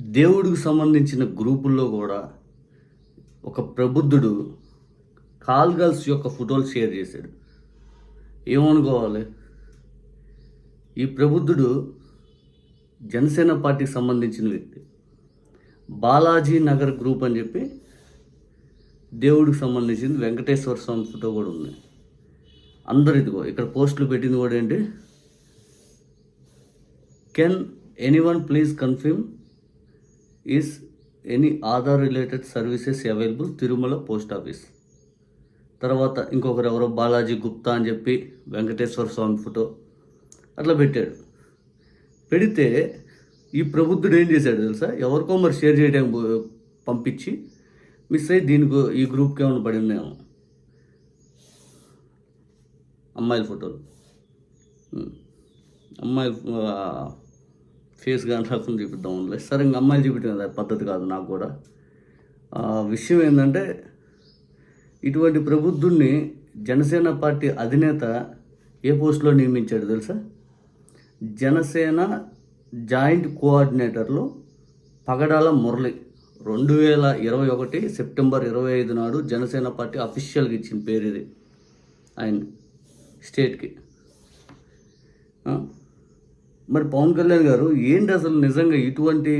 దేవుడికి సంబంధించిన గ్రూపుల్లో కూడా ఒక ప్రబుద్ధుడు కాల్ గర్ల్స్ యొక్క ఫోటోలు షేర్ చేశాడు. ఏమనుకోవాలి? ఈ ప్రబుద్ధుడు జనసేన పార్టీకి సంబంధించిన వ్యక్తి. బాలాజీ నగర్ గ్రూప్ అని చెప్పి దేవుడికి సంబంధించింది వెంకటేశ్వర స్వామి ఫోటో కూడా ఉంది. అందరు ఇదిగో ఇక్కడ పోస్టులు పెట్టింది కూడా ఏంటి? Can anyone please confirm is any Aadhaar related services available Tirumala post office తర్వాత ఇంకొకరు ఎవరో బాలాజీ గుప్తా అని చెప్పి వెంకటేశ్వర స్వామి ఫోటో అట్లా పెట్టాడు. పెడితే ఈ ప్రబుద్ధుడు ఏం చేశాడు తెలుసా? ఎవరికో మరి షేర్ చేయడానికి పంపించి మిస్ అయ్యి దీనికి ఈ గ్రూప్కి ఏమైనా పడిందేమో అమ్మాయిల ఫోటోలు అమ్మాయిల ఫేస్ కానీ రాకుండా చూపిద్దాం సరే ఇంకా అమ్మాయిలు చూపించడం పద్ధతి కాదు నాకు కూడా. విషయం ఏంటంటే ఇటువంటి ప్రబుద్ధుణ్ణి జనసేన పార్టీ అధినేత ఏ పోస్టులో నియమించాడు తెలుసా? జనసేన జాయింట్ కోఆర్డినేటర్లు పగడాల మురళి. రెండు వేల ఇరవై ఒకటి సెప్టెంబర్ ఇరవై ఐదు నాడు జనసేన పార్టీ అఫీషియల్గా ఇచ్చిన పేరు ఇది. ఆయన స్టేట్కి. మరి పవన్ కళ్యాణ్ గారు ఏంటి అసలు నిజంగా ఇటువంటి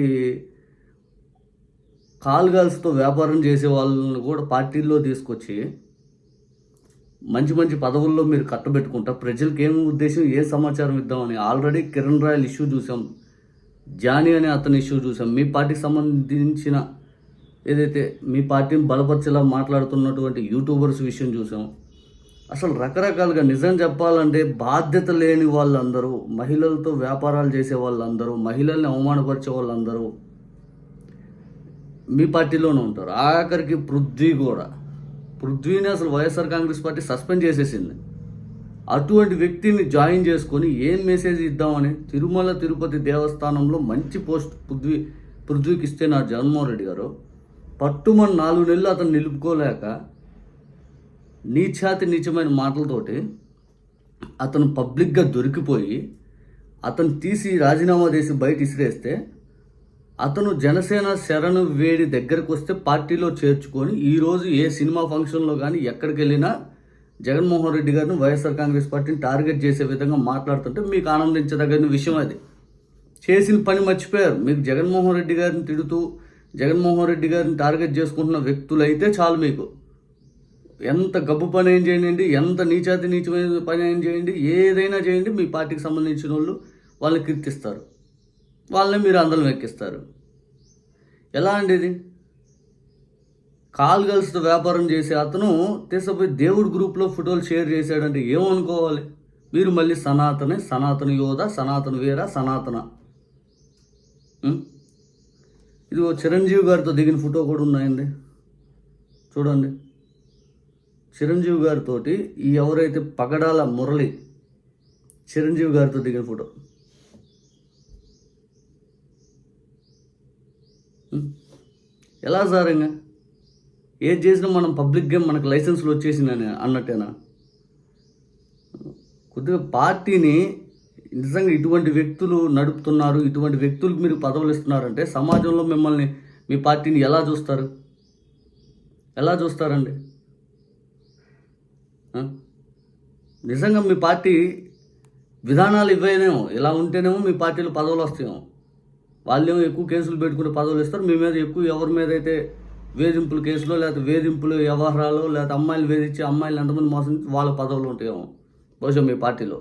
కాల్ గర్ల్స్తో వ్యాపారం చేసే వాళ్ళని కూడా పార్టీల్లో తీసుకొచ్చి మంచి మంచి పదవుల్లో మీరు కట్టబెట్టుకుంటా ప్రజలకు ఏం ఉద్దేశం ఏ సమాచారం ఇద్దామని? ఆల్రెడీ కిరణ్ రాయల్ ఇష్యూ చూసాం జానీ అనే అతని ఇష్యూ చూసాం. మీ పార్టీకి సంబంధించిన ఏదైతే మీ పార్టీని బలపరిచేలా మాట్లాడుతున్నటువంటి యూట్యూబర్స్ విషయం చూసాం. అసలు రకరకాలుగా నిజం చెప్పాలంటే బాధ్యత లేని వాళ్ళందరూ మహిళలతో వ్యాపారాలు చేసే వాళ్ళందరూ మహిళల్ని అవమానపరిచే వాళ్ళందరూ మీ పార్టీలోనే ఉంటారు. ఆఖరికి పృథ్వీ కూడా. పృథ్వీని అసలు వైఎస్ఆర్ కాంగ్రెస్ పార్టీ సస్పెండ్ చేసేసింది. అటువంటి వ్యక్తిని జాయిన్ చేసుకొని ఏం మెసేజ్ ఇద్దామని తిరుమల తిరుపతి దేవస్థానంలో మంచి పోస్ట్ పృథ్వీ పృథ్వీకి ఇస్తే నా జగన్మోహన్ రెడ్డి గారు. పట్టుమని నాలుగు నెలలు అతను నిలుపుకోలేక నీచాతి నీచమైన మాటలతోటి అతను పబ్లిక్గా దొరికిపోయి అతను తీసి రాజీనామా చేసి బయట ఇసిరేస్తే అతను జనసేన శరణు వేడి దగ్గరకు వస్తే పార్టీలో చేర్చుకొని ఈరోజు ఏ సినిమా ఫంక్షన్లో కానీ ఎక్కడికి వెళ్ళినా జగన్మోహన్ రెడ్డి గారిని వైఎస్ఆర్ కాంగ్రెస్ పార్టీని టార్గెట్ చేసే విధంగా మాట్లాడుతుంటే మీకు ఆనందించదగిన విషయం అది. చేసిన పని మర్చిపోయారు. మీకు జగన్మోహన్ రెడ్డి గారిని తిడుతూ జగన్మోహన్ రెడ్డి గారిని టార్గెట్ చేసుకుంటున్న వ్యక్తులైతే చాలు మీకు. ఎంత గబ్బు పని ఏం చేయండి ఎంత నీచాతి నీచమైన పని ఏం చేయండి ఏదైనా చేయండి మీ పార్టీకి సంబంధించిన వాళ్ళు వాళ్ళని కీర్తిస్తారు. వాళ్ళని మీరు అందరం ఎక్కిస్తారు. ఎలా అండి ఇది? కాల్ గర్ల్స్తో వ్యాపారం చేసే అతను తీసుకుపోయి దేవుడి గ్రూప్లో ఫోటోలు షేర్ చేశాడంటే ఏమనుకోవాలి? మీరు మళ్ళీ సనాతనే సనాతన యోధ సనాతన వీర సనాతన. ఇది ఓ చిరంజీవి గారితో దిగిన ఫోటో కూడా ఉన్నాయండి. చూడండి. చిరంజీవి గారితో ఈ ఎవరైతే పగడాల మురళి చిరంజీవి గారితో దిగిన ఫోటో. ఎలా సార్ ఇంకా? ఏది చేసినా మనం పబ్లిక్గా మనకు లైసెన్స్లు వచ్చేసిందని అన్నట్టేనా? కొద్దిగా పార్టీని నిజంగా ఇటువంటి వ్యక్తులు నడుపుతున్నారు ఇటువంటి వ్యక్తులకు మీరు పదవులు ఇస్తున్నారంటే సమాజంలో మిమ్మల్ని మీ పార్టీని ఎలా చూస్తారు? ఎలా చూస్తారండి? నిజంగా మీ పార్టీ విధానాలు ఇవ్వేనేమో ఇలా ఉంటేనేమో మీ పార్టీలో పదవులు వస్తాయేమో. వాళ్ళేమో ఎక్కువ కేసులు పెట్టుకుని పదవులు ఇస్తారు మీ మీద ఎక్కువ ఎవరి మీద అయితే వేధింపుల కేసులో లేకపోతే వేధింపులు వ్యవహారాలు లేకపోతే అమ్మాయిలు వేధించి అమ్మాయిలు ఎంతమంది మోసం వాళ్ళ పదవులు ఉంటాయేమో. బహుశా మీ పార్టీలో.